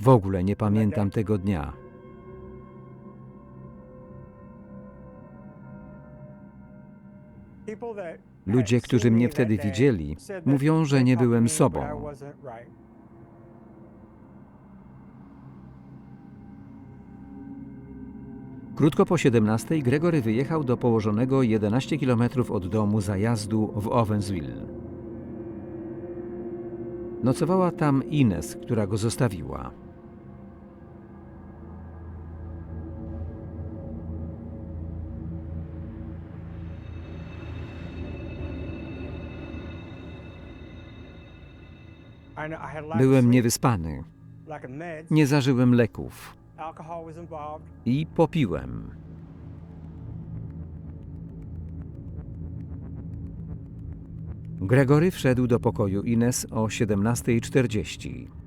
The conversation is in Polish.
W ogóle nie pamiętam tego dnia. Ludzie, którzy mnie wtedy widzieli, mówią, że nie byłem sobą. Krótko po 17 Gregory wyjechał do położonego 11 km od domu zajazdu w Owensville. Nocowała tam Ines, która go zostawiła. Byłem niewyspany, nie zażyłem leków i popiłem. Gregory wszedł do pokoju Ines o 17.40.